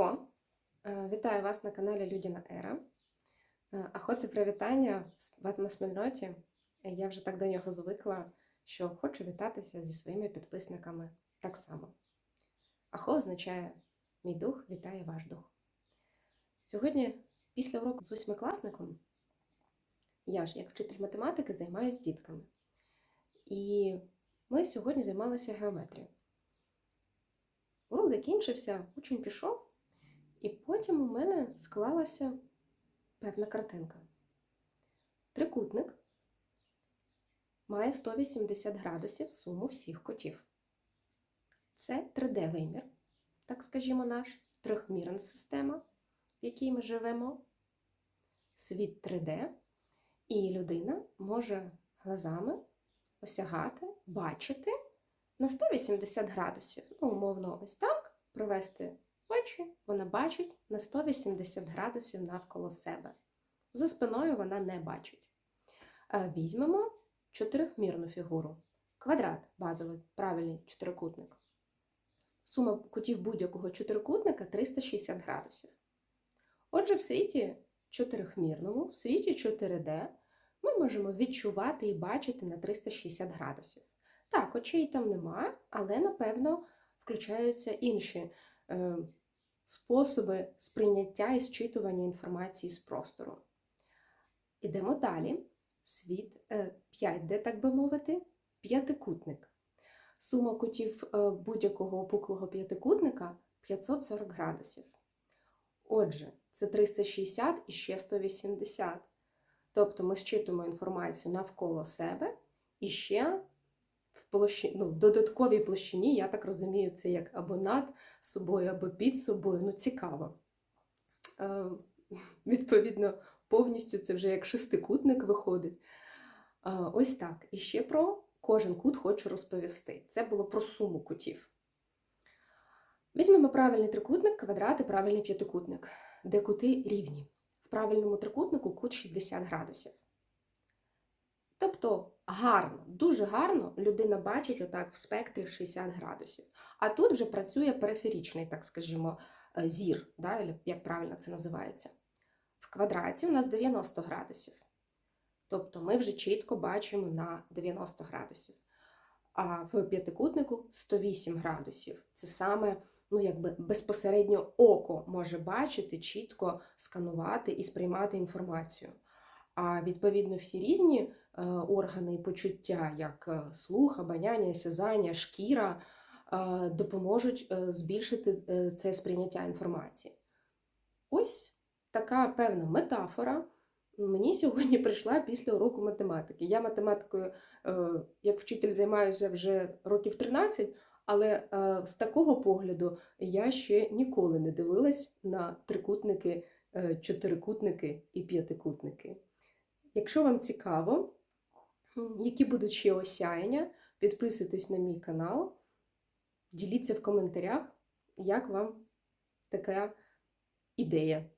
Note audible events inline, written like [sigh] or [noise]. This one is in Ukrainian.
Ахо, Е, вітаю вас на каналі Людіна Ера. Е, Ахо це привітання в атмосмільноті. Я вже так до нього звикла, що хочу вітатися зі своїми підписниками так само. Ахо означає мій дух вітає ваш дух. Сьогодні, після уроку з восьмикласником, я ж, як вчитель математики, займаюся дітками. І ми сьогодні займалися геометрією. Урок закінчився, учень пішов. І потім у мене склалася певна картинка. Трикутник має 180 градусів суму всіх котів. Це 3D-вимір, так скажімо, наш трьохмірна система, в якій ми живемо. Світ 3D, і людина може глазами осягати, бачити на 180 градусів. Ну, умовно, ось так провести очі, вона бачить на 180 градусів навколо себе. За спиною вона не бачить. Е, Візьмемо чотирихмірну фігуру. Квадрат базовий, правильний чотирикутник. Сума кутів будь-якого чотирикутника 360 градусів. Отже, в світі чотирихмірному, в світі 4D ми можемо відчувати і бачити на 360 градусів. Так, очей там немає, але, напевно, включаються інші е, способи сприйняття і зчитування інформації з простору. Ідемо далі. Світ е, 5D, так би мовити, п'ятикутник. Сума кутів е, будь-якого опуклого п'ятикутника 540 градусів. Отже, це 360 і ще 180. Тобто ми зчитуємо інформацію навколо себе і ще площі, ну, в додатковій площині, я так розумію, це як або над собою, або під собою. Ну, цікаво. Е, [laughs] відповідно, повністю це вже як шестикутник виходить. Е, ось так. І ще про кожен кут хочу розповісти. Це було про суму кутів. Візьмемо правильний трикутник, квадрат і правильний п'ятикутник, де кути рівні. В правильному трикутнику кут 60 градусів. Тобто гарно, дуже гарно людина бачить отак в спектрі 60 градусів. А тут вже працює периферічний, так скажімо, е, зір, да, як правильно це називається. В квадраті у нас 90 градусів. Тобто ми вже чітко бачимо на 90 градусів. А в п'ятикутнику 108 градусів. Це саме ну, якби безпосередньо око може бачити, чітко сканувати і сприймати інформацію. А відповідно всі різні е, органи і почуття, як е, слух, обоняння, осязання, шкіра, е, допоможуть збільшити це сприйняття інформації. Ось така певна метафора. Мені сьогодні [laughs] прийшла після уроку математики. Я математикою, як вчитель, займаюся вже років 13, але з такого погляду я ще ніколи не дивилась на трикутники, чотирикутники і п'ятикутники. Якщо вам цікаво, які будуть ще осяяння, підписуйтесь на мій канал, діліться в коментарях, як вам така ідея.